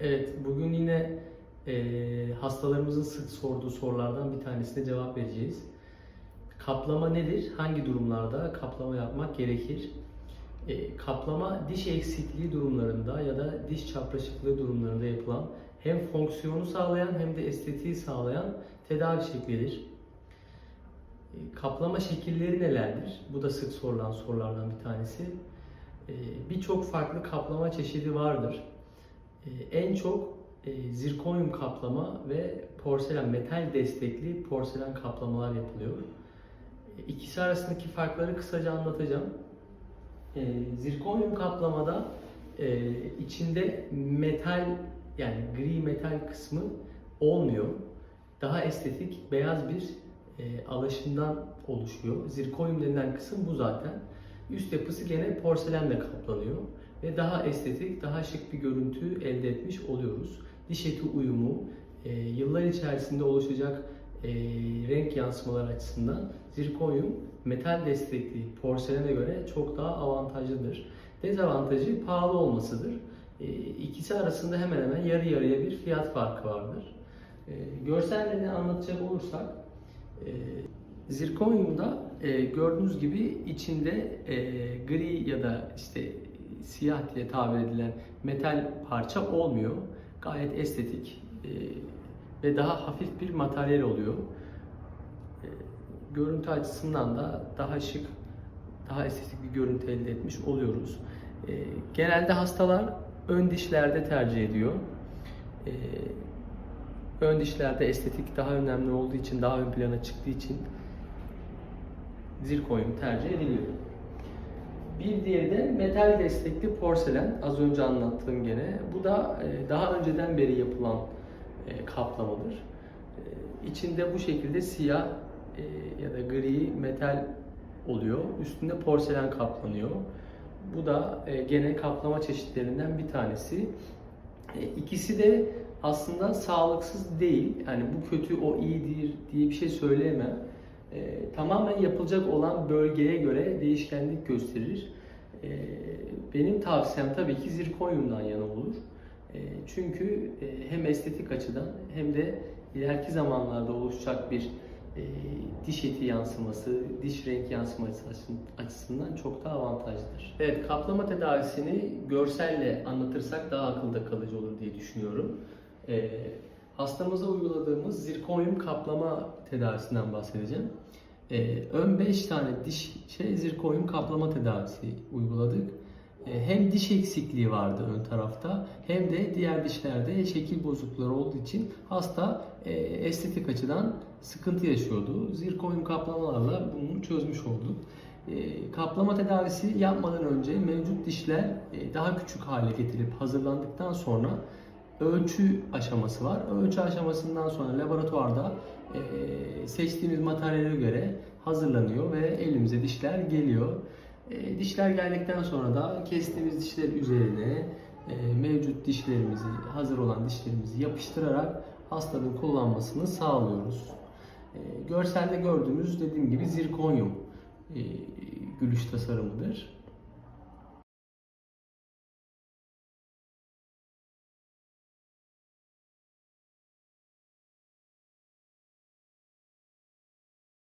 Evet, bugün yine e, hastalarımızın sık sorduğu sorulardan bir tanesine cevap vereceğiz. Kaplama nedir? Hangi durumlarda kaplama yapmak gerekir? E, kaplama diş eksikliği durumlarında ya da diş çapraşıklığı durumlarında yapılan hem fonksiyonu sağlayan hem de estetiği sağlayan tedavi şeklidir. E, kaplama şekilleri nelerdir? Bu da sık sorulan sorulardan bir tanesi. E, Birçok farklı kaplama çeşidi vardır. Ee, En çok e, zirkonyum kaplama ve porselen metal destekli porselen kaplamalar yapılıyor. E, İkisi arasındaki farkları kısaca anlatacağım. E, Zirkonyum kaplamada içinde metal yani gri metal kısmı olmuyor. Daha estetik beyaz bir alaşımdan oluşuyor. Zirkonyum denilen kısım bu zaten. Üst yapısı gene porselenle kaplanıyor ve daha estetik, daha şık bir görüntü elde etmiş oluyoruz. Diş eti uyumu, e, yıllar içerisinde oluşacak e, renk yansımalar açısından zirkonyum metal destekli porselene göre çok daha avantajlıdır. Dezavantajı pahalı olmasıdır. E, ikisi arasında hemen hemen yarı yarıya bir fiyat farkı vardır. E, görsellerini anlatacak olursak, e, zirkonyumda e, gördüğünüz gibi içinde e, gri ya da işte siyah diye tabir edilen metal parça olmuyor. Gayet estetik e, ve daha hafif bir materyal oluyor. E, görüntü açısından da daha şık, daha estetik bir görüntü elde etmiş oluyoruz. E, genelde hastalar ön dişlerde tercih ediyor. E, ön dişlerde estetik daha önemli olduğu için, daha ön plana çıktığı için zirkonyum tercih ediliyor. Bir diğeri de metal destekli porselen. Az önce anlattığım gene. Bu da e, daha önceden beri yapılan e, kaplamadır. E, İçinde bu şekilde siyah ya da gri metal oluyor. Üstünde porselen kaplanıyor. Bu da gene kaplama çeşitlerinden bir tanesi. İkisi de aslında sağlıksız değil. Yani bu kötü, o iyidir diye bir şey söyleyemem. E, tamamen yapılacak olan bölgeye göre değişkenlik gösterir. E, benim tavsiyem tabii ki zirkonyumdan yana olur. E, çünkü e, hem estetik açıdan hem de ileriki zamanlarda oluşacak bir e, diş eti yansıması, diş renk yansıması açısından çok daha avantajlıdır. Evet, kaplama tedavisini görselle anlatırsak daha akılda kalıcı olur diye düşünüyorum. E, hastamıza uyguladığımız zirkonyum kaplama tedavisinden bahsedeceğim. Ee, ön 5 tane diş şey zirkonyum kaplama tedavisi uyguladık. Ee, hem diş eksikliği vardı ön tarafta hem de diğer dişlerde şekil bozuklukları olduğu için hasta e, estetik açıdan sıkıntı yaşıyordu. Zirkonyum kaplamalarla bunu çözmüş olduk. E, kaplama tedavisi yapmadan önce mevcut dişler e, daha küçük hale getirip hazırlandıktan sonra ölçü aşaması var. Ölçü aşamasından sonra laboratuvarda e, seçtiğimiz materyale göre hazırlanıyor ve elimize dişler geliyor. E, dişler geldikten sonra da kestiğimiz dişler üzerine e, mevcut dişlerimizi, hazır olan dişlerimizi yapıştırarak hastanın kullanmasını sağlıyoruz. E, görselde gördüğümüz dediğim gibi zirkonyum e, gülüş tasarımıdır.